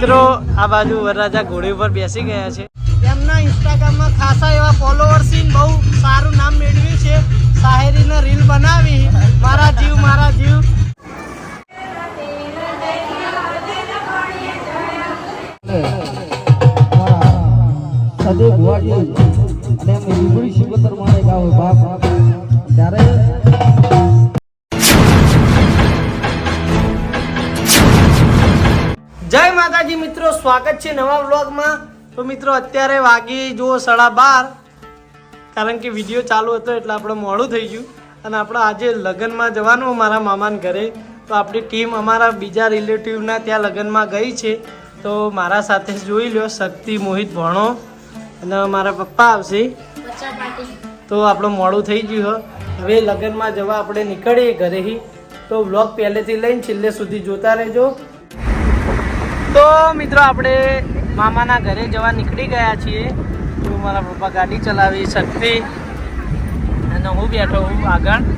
મિત્રો આ બાજુ વરરાજા ઘોડી ઉપર બેસી ગયા છે. એમના ઇન્સ્ટાગ્રામમાં ખાસા એવા ફોલોવર્સ બહુ સારું નામ મેળવ્યું છે. શાહેરીને રીલ બનાવી. મારા જીવ મારા જીવ. સદે ભુવાજી અને એમ રીબડી શિવતર મારે ગાવ બાપ ત્યારે માતાજી મિત્રો, સ્વાગત છે નવા વ્લોગમાં. તો મિત્રો, અત્યારે વાગી જુઓ સાડા બાર. કારણ કે વીડિયો ચાલુ હતો એટલે આપણે મોડું થઈ ગયું. અને આપણે આજે લગ્નમાં જવાનું મારા મામાના ઘરે. તો આપણી ટીમ અમારા બીજા રિલેટિવના ત્યાં લગ્નમાં ગઈ છે. તો મારા સાથે જોઈ લો શક્તિ, મોહિત, ભણો. અને મારા પપ્પા આવશે. તો આપણું મોડું થઈ ગયું. હવે લગ્નમાં જવા આપણે નીકળીએ ઘરેથી. તો વ્લોગ પહેલેથી લઈને છેલ્લે સુધી જોતા રહેજો. તો મિત્રો આપણે મામાના ઘરે જવા નીકળી ગયા છીએ. તો મારા પપ્પા ગાડી ચલાવી શકતી. અને હું બેઠો હું આગળ.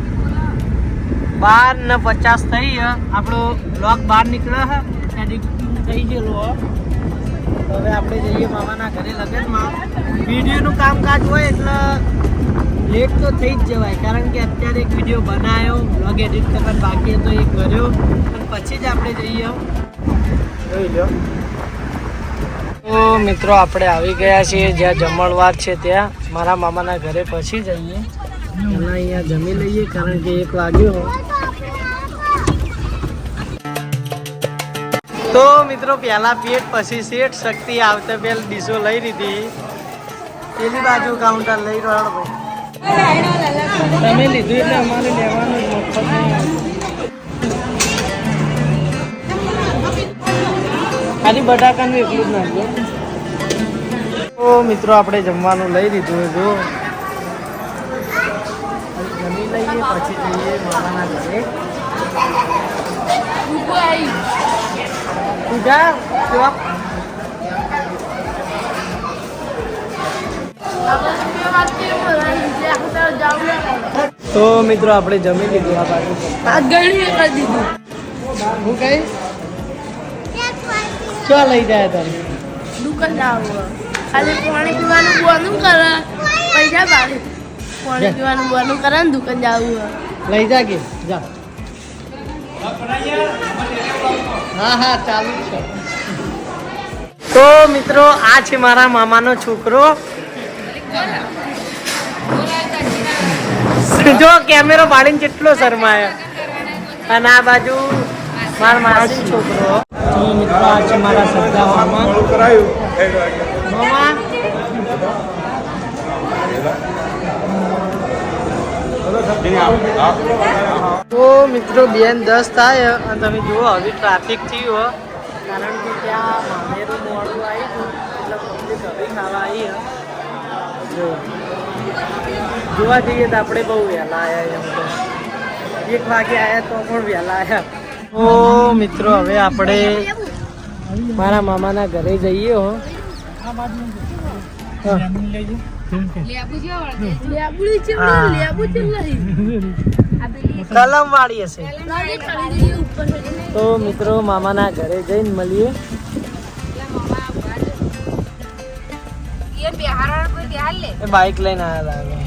બાર ને પચાસ થઈ. આપણો બ્લોગ બહાર નીકળ્યો હે. એડિટિંગ થઈ ગયેલું હવે આપણે જઈએ મામાના ઘરે લગ્નમાં. વિડીયોનું કામકાજ હોય એટલે લેટ તો થઈ જ જવાય. કારણ કે અત્યારે એક વીડિયો બનાવ્યો બ્લોગ એડિટ કરવાનો બાકી હતો, એ કર્યો. અને પછી જ આપણે જઈએ. તો મિત્રો, આપણે આવી ગયા છીએ જ્યાં જમણવાર છે ત્યાં. મારા મામાના ઘરે પછી જઈએ. પહેલાં અહીંયા જમી લઈએ, કારણ કે એક વાગ્યો. તો મિત્રો, પહેલાં પેટ, પછી શેઠ, શક્તિ, આવતે પહેલ ડીશો લઈ લીધી. પેલી બાજુ કાઉન્ટર લઈ રહ્યો તમે લીધું એટલે અમારે લેવાનું જ મફત ખાલી બટાકાનું એકલું જ નાખજો તો મિત્રો આપણે જમવાનું લઈ લીધું જો જમી લઈએ પછી જઈએ મામાના ઘરે. તું કેવા તો મિત્રો આપણે જમી લીધું આ બાજુ. હું કઈ ક્યાં લઈ જાય તમે? દુકાન જાવું ખાલી પાણી પીવાનું બોનું કરે પૈસા પાડે. પાણી પીવાનું બોનું કરે ને દુકાન જાવું લઈ જા કે જા. હા હા ચાલુ છે. તો મિત્રો આ છે મારા મામાનો છોકરો. જો કેમેરો પાડીને કેટલો શરમાયો. અને આ બાજુ મારા છોકરો મારા સગા તો મિત્રો બેન દસ થાય અને તમે જુઓ હવે ટ્રાફિક થયું કારણ કે ત્યાં મોડું આવી ગયું હવે ખાવા આવી જો. જોવા જઈએ તો આપણે બહુ વહેલા આવ્યા એમ તો. એક વાગે આવ્યા તો પણ વહેલા આવ્યા તો મિત્રો હવે આપણે મારા મામાના ઘરે જઈએ હો. કલમ વાળી હશે તો મિત્રો મામાના ઘરે જઈને મળીએ. બાઇક લઈને આવ્યા લાગે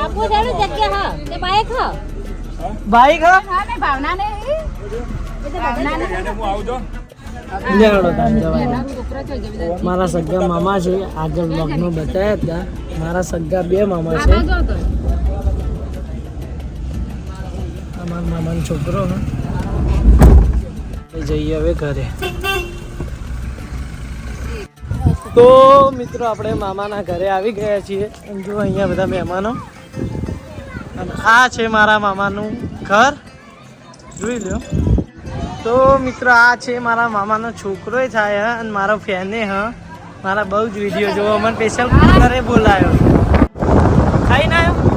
આપો જાણે જગ્યા હા તે બાઈક હા. બાઇક હા? હા ને ભાવના ને ભાવના ને. લેવડો તાન મારા સગા મામા છે આગળ લગ્ન બતાવ્યા હતા. મારા સગા બે મામા છે. આ મારા મામાનો છોકરો. જઈએ હવે ઘરે. તો મિત્રો આપણે મામાના ઘરે આવી ગયા છીએ. જો અહીંયા બધા મહેમાનો. આ છે મારા મામાનું ઘર. જોઈ લો તો મિત્રો, આ છે મારા મામાનો છોકરો થાય અને મારો ફેને હ. મારા બહુ જ વીડિયો જોવો મને સ્પેશિયલ ઘરે બોલાયો. ખાઈ ના આવ્યો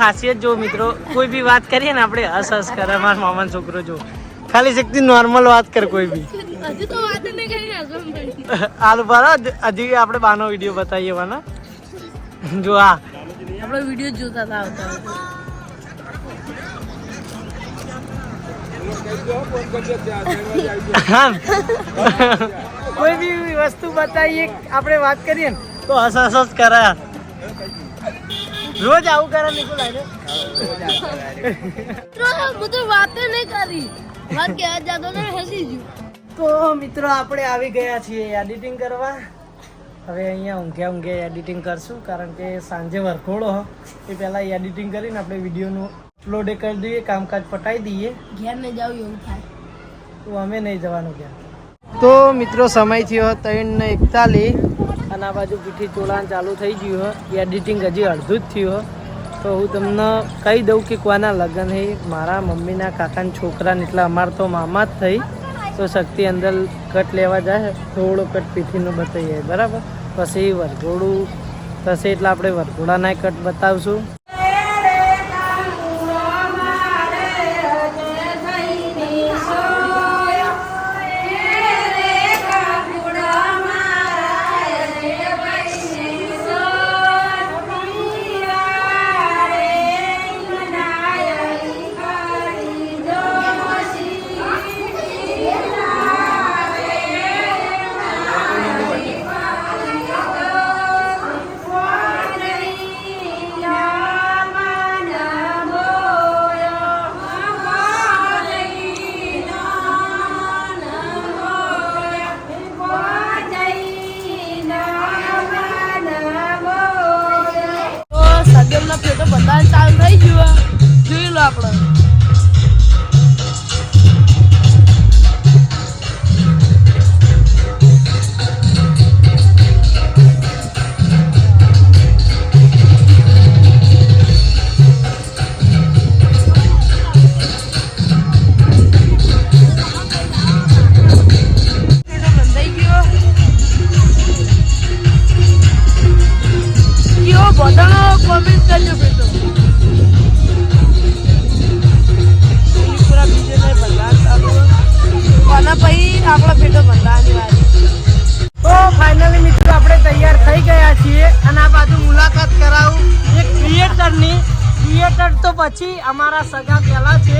ખાસિયત જો મિત્રો, કોઈ બી વાત કરીએ ને, આપણે હસ હસ કરે, મારા મામાનો છોકરો જો. ખાલી શક્તિ નોર્મલ વાત કર કોઈ બી હાલ બરાબર હજી આપણે બાનો વીડિયો બતાવીએ વાના જો આ આપણે વીડિયો જોતા હતા આવતા કોઈ બી વસ્તુ બતાવીએ આપણે વાત કરીએ ને તો હસ હસ જ કરે રોજ આવું કરે નિકુલ ને હું તો વાતે નહીં કરી વાત કહેવા જતો તો હસી ગયું. તો મિત્રો આપણે આવી ગયા છીએ એડિટિંગ કરવા. હવે અહીંયા ઊંઘ્યા ઊંઘે એડિટિંગ કરશું કારણ કે સાંજે વરખોડો એ પહેલાં એડિટિંગ કરીને આપણે વિડીયોનું અપલોડ કરી દઈએ કામકાજ પટાઈ દઈએ. ઘેર ને જાવ એવું થાય. તો અમે નહીં જવાનું ક્યાં તો મિત્રો સમય થયો ત્રણ ને એકતાલીસ અને આ બાજુ પીઠી ચોળાણ ચાલુ થઈ ગયું એડિટિંગ હજી અડધું જ થયું તો હું તમને કહી દઉં કે કોના લગ્ન હે? મારા મમ્મીના કાકાના છોકરાને. એટલે અમાર તો મામા જ થઈ. તો શક્તિ અંદર કટ લેવા જાય. થોડો કટ પીઠીનું બતાવીએ. બરાબર? પછી વરઘોડું થશે એટલે આપણે વરઘોડાના કટ બતાવશું. અમારા સગા પહેલા છે.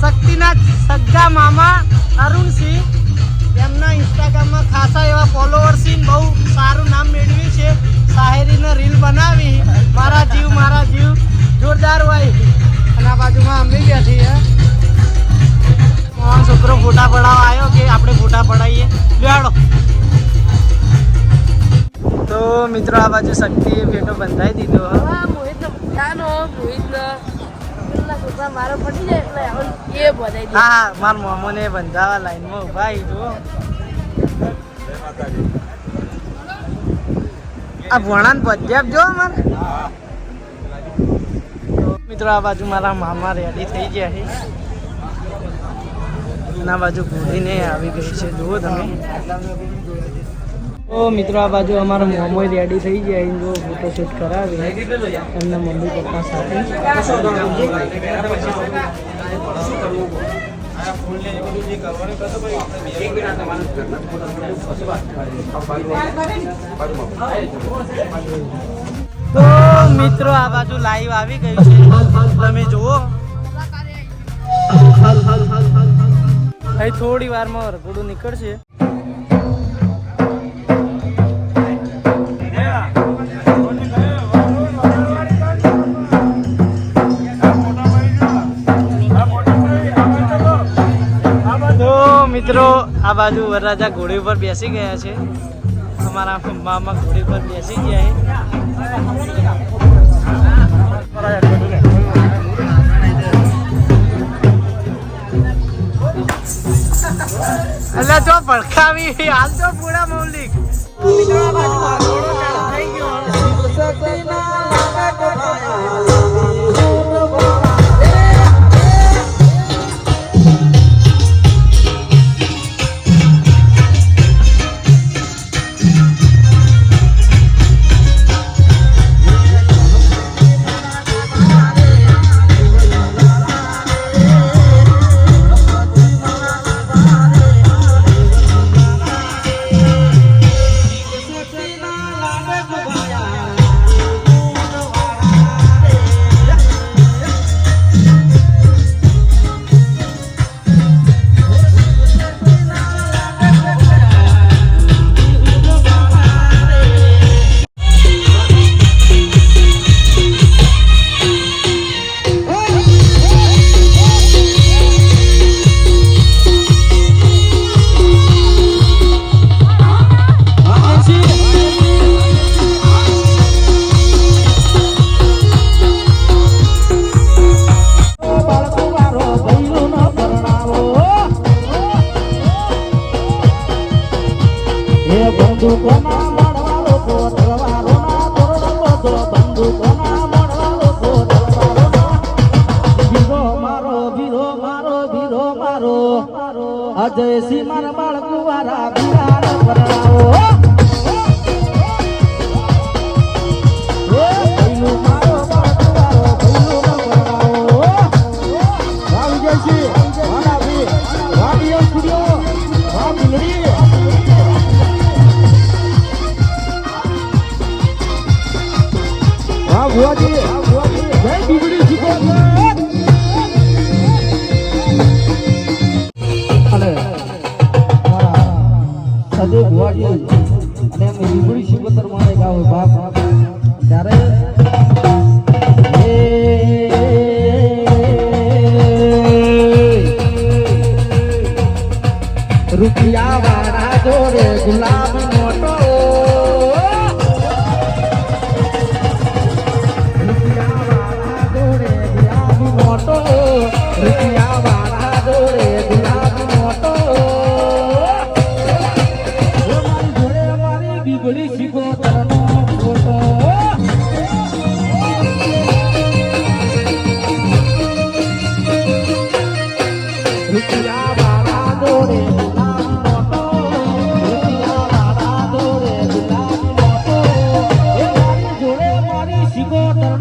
શક્તિના સગા મામા અરુણસિંહ. એમના ઇન્સ્ટાગ્રામમાં ખાસા એવા ફોલોવર્સિંહ બહુ સારું નામ મેળવ્યું છે. શાયરીને રીલ બનાવી. મારા જીવ મારા જીવ. જોરદાર હોય. અને આ બાજુમાં અમે બેઠી છે મોહન છોકરો ફોટા પડાવવા આવ્યો કે આપણે ફોટા પડાવીએ? બેડો તો મિત્રો, આ બાજુ શક્તિએ ફેટો બંધાઈ દીધો. મોહિત હા છોકરા મારો પડી જાય એટલે હા મારા મોમોને બંધાવા લાઈનમાં ઊભા આવી જો. આ ને પદ્યાપ જો અમારે. મિત્રો, આ બાજુ મારા મામા રેડી થઈ ગયા છે. એના બાજુ ઘોડીને આવી ગઈ છે. જુઓ તમે. તો મિત્રો, આ બાજુ અમારો મોમો રેડી થઈ ગયા. છે જો ફોટોશૂટ કરાવી. એમના મમ્મી, પપ્પા સાથે. તો મિત્રો, આ બાજુ લાઈવ આવી ગયું છે. તમે જુઓ. અહીં થોડી વારમાં વરઘોડું નીકળશે. બાજુ વરરાજા ઘોડી ઉપર બેસી ગયા છે. અમારા મામા ઘોડી ઉપર બેસી ગયા એટલે જો ભડકાવી, હાલ તો પૂરા મૌલિક. થઈ ગયો રૂપિયા વાળા જોડે ગુલાબ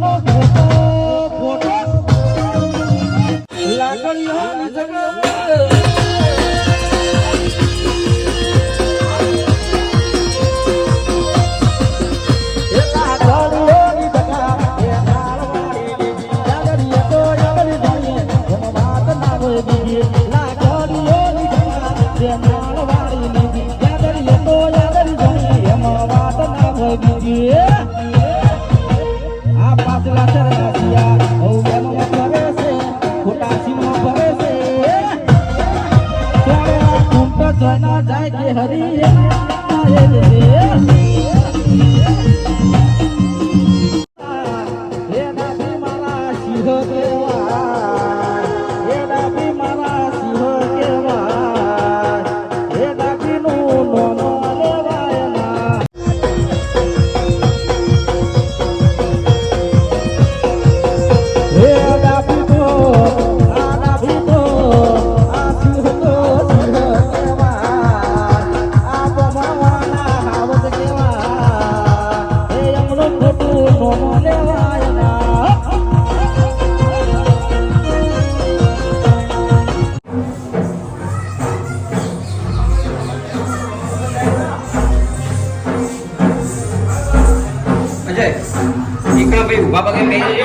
શીખો જોઈના જાય Pepe.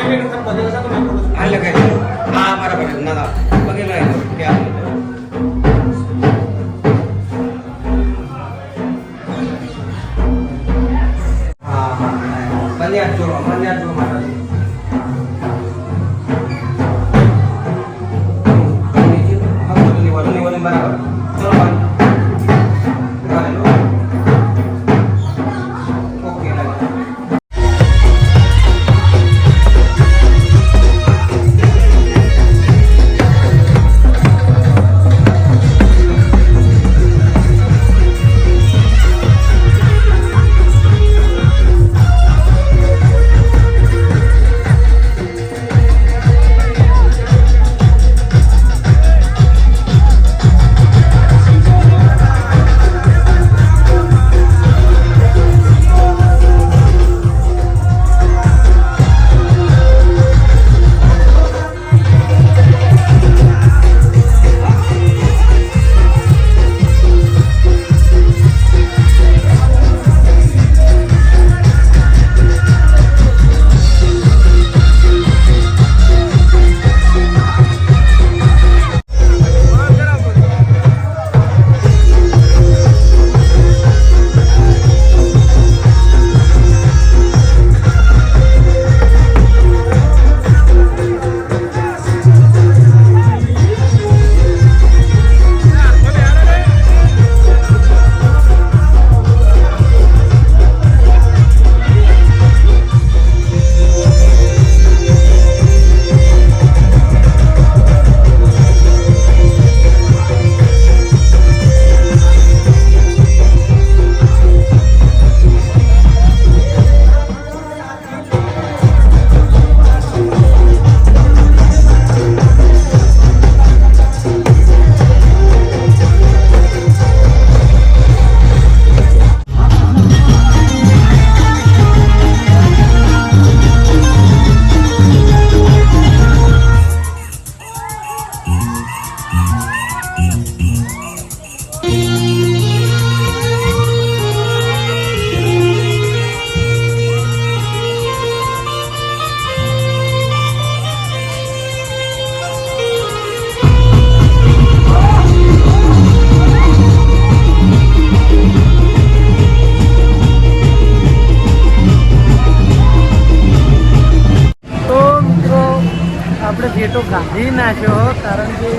નાખ્યો કારણ કે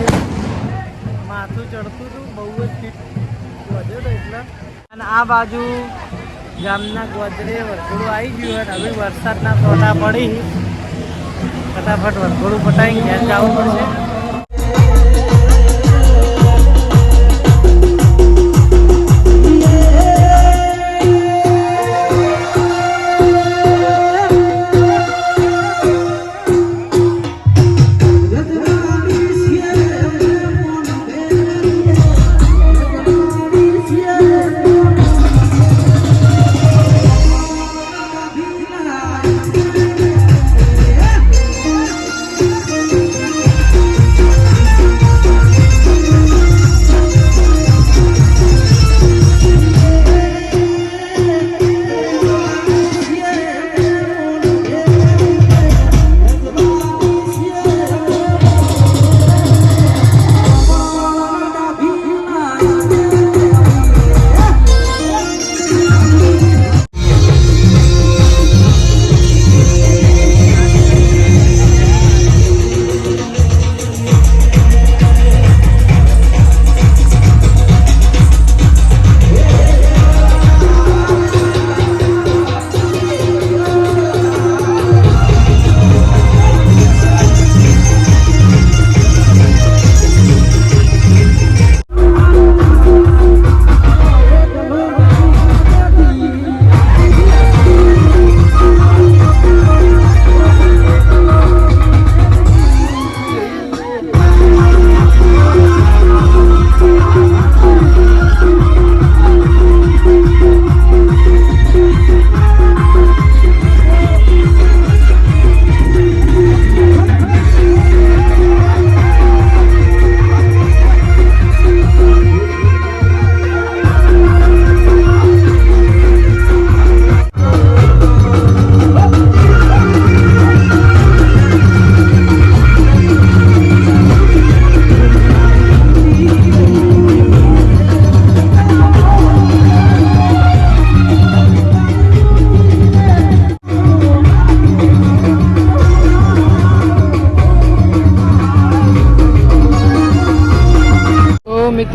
માથું ચડતું હતું, બહુ જ ફીટ વધ્યો હતો એટલે. અને આ બાજુ ગામના ગોદરે વરઘોડું આવી ગયું અને હવે વરસાદના તોટા પડી. ફટાફટ વરઘોડું પટાઈ ઘેર જવું પડશે.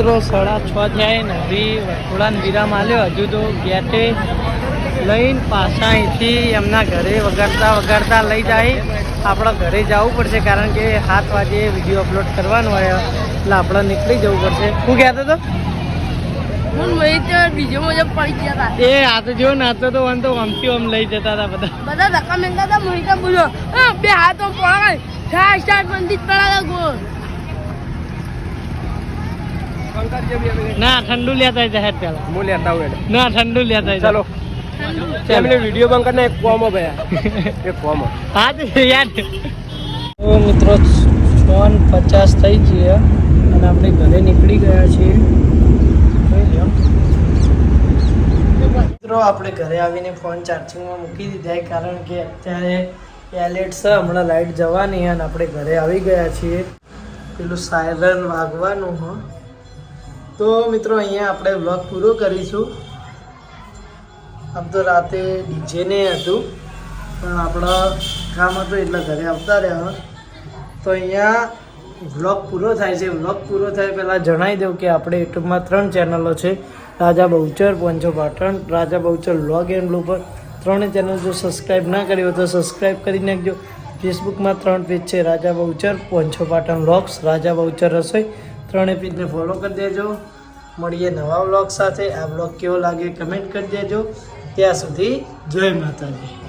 મિત્રો સાડા છ થયા ને હજી વરઘોડાને વિરામ આલ્યો હજુ તો ગેટે લઈને પાછા અહીંથી એમના ઘરે વગાડતા વગાડતા લઈ જાય. આપણા ઘરે જવું પડશે કારણ કે સાત વાગે વીડિયો અપલોડ કરવાનો હોય એટલે આપણે નીકળી જવું પડશે. હું કહેતો હતો? ડીજે મુજબ પડી ગયા હતા એ આ તો જો નાચતો તો આમ તો આમથી આમ લઈ જતા હતા બધા. બધા ધક્કા મેંગા હતા મોહિત બોલ્યો "હા, બે હાથ આમ પોળા થાય મંદિર ગોળ ના ઠંડુ લેતા જાહેર પેલા હું લેતા હું ના ઠંડુ લેતા ચાલો. ચાલો. વીડિયો બંધ કરીને એક કોમો ભયા એક કોમો. હા તો યાર. તો મિત્રો ફોન પચાસ થઈ ગયા અને આપણે ઘરે નીકળી ગયા છીએ. મિત્રો આપણે ઘરે આવીને ફોન ચાર્જિંગમાં મૂકી દીધા કારણ કે અત્યારે એલેટ છે હમણાં લાઈટ જવાની અને આપણે ઘરે આવી ગયા છીએ. પેલું સાયરન વાગવાનું હ. તો મિત્રો અહીંયા આપણે વ્લોગ પૂરો કરીશું. આમ તો રાતે ડીજે ને હતું, પણ આપણા કામ હતું એટલે ઘરે આવતા રહ્યા. તો અહીંયા વ્લોગ પૂરો થાય છે. વ્લોગ પૂરો થાય પહેલાં જણાવી દઉં કે આપણે યુટ્યુબમાં ત્રણ ચેનલો છે. Raja Bahuchar, પંચો Patan, Raja Bahuchar vlog and blooper ત્રણે ચેનલ જો સબસ્ક્રાઈબ ના કરી હોય તો સબસ્ક્રાઈબ કરી નાખજો. ફેસબુકમાં ત્રણ પેજ છે. રાજા બહુચર, પંચો પાટણ વ્લોગ્સ રાજા બહુચર રસોઈ. ત્રણેય પેજને ફોલો કરી દેજો. મળીએ નવા વ્લોગ સાથે. આ બ્લોગ કેવો લાગે કમેન્ટ કરી દેજો. ત્યાં સુધી જય માતાજી.